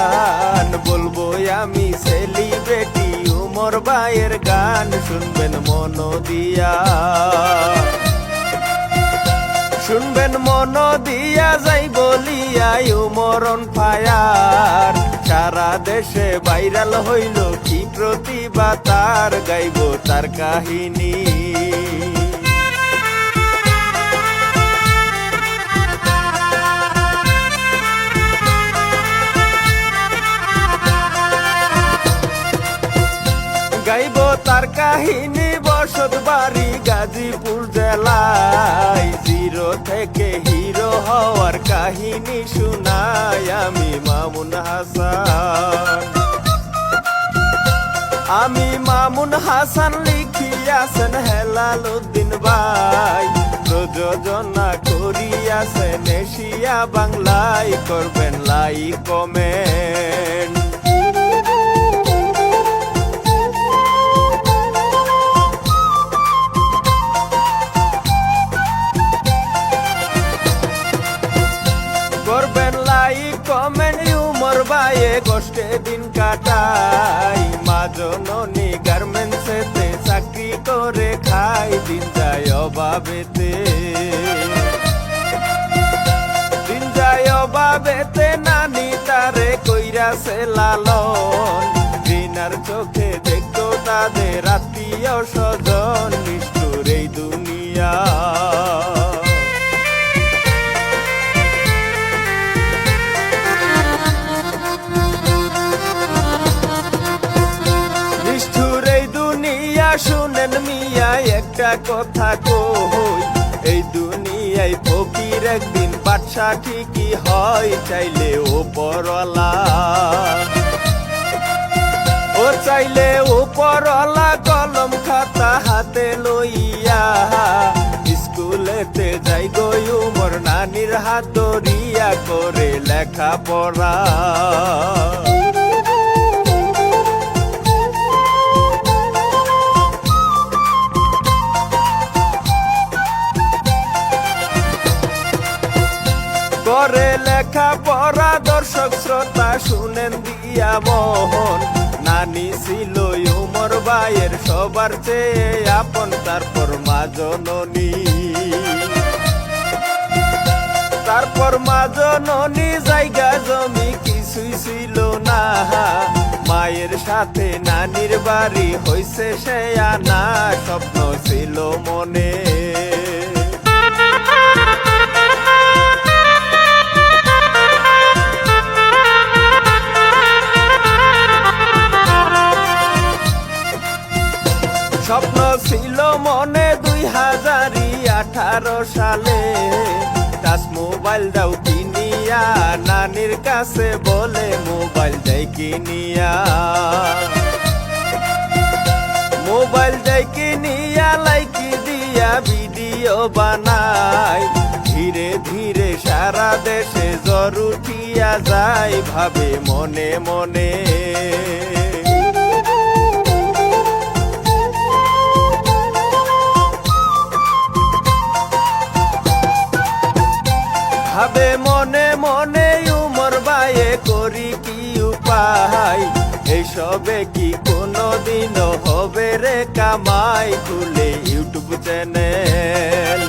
গান বলব আমি সেলিব্রিটি উমর ভাইয়ের গান শুনবেন মন দিয়া। শুনবেন মন দিয়া, যাই বলিয়াই উমরন ফায়ার সারা দেশে ভাইরাল হইল কি প্রতিবা তার গাইব তার কাহিনী। তার কাহিনী বসত বাড়ি গাজীপুর জেলায়। জিরো থেকে হিরো হওয়ার কাহিনী শুনাই আমি মামুন হাসান। আমি মামুন হাসান লিখিয়াছেন হেলাল উদ্দিন ভাই। প্রযোজনা করিয়াছেন এশিয়া বাংলায়, করবেন লাইক কমেন্ট। কষ্টে দিন কাটাই। মা জননী গার্মেন্টসেতে চাকরি করে খাই। দিন যায় অভাবেতে। দিন যায় অভাবেতে নানি তারে কইরাছে লালন। দিনার চোখে দেখতো তাদের আত্মীয় স্বজন শুনেন মিয়া, একটা কথা কই? এই দুনিয়ায় ফকির একদিন বাদশা ঠিকই হয়, চাইলে ও পরলা। ও চাইলে উপরলা কলম খাতা হাতে লইয়া। স্কুলেতে যাই গই উমর নানির হাত ধরিয়া, করে লেখা পড়া করে লেখা পড়া দর্শক শ্রোতা শুনেন দিয়া মোহন। নানি ছিল উমর ভাইয়ের সবার চেয়ে আপন, তারপর মা জননী। তারপর মা জননী জায়গা জমি কিছুই ছিল না। মায়ের সাথে নানির বাড়ি হইছে সে আনা, স্বপ্ন ছিল মনে। সালে টাচ মোবাইল দাও কিনিয়া, নানির কাছে বলে মোবাইল দেয় কিনিয়া। মোবাইল দেয় কিনিয়া, লাইকি দিয়া ভিডিও বানাই। ধীরে ধীরে সারা দেশে জ্বর উঠিয়া যায়, ভাবে মনে মনে। ভাবে মনে মনে উমর বায়ে করি কি উপায়? এইসবে কি কোনো দিন হবে রে কামাই খুলে ইউটিউব চ্যানেল?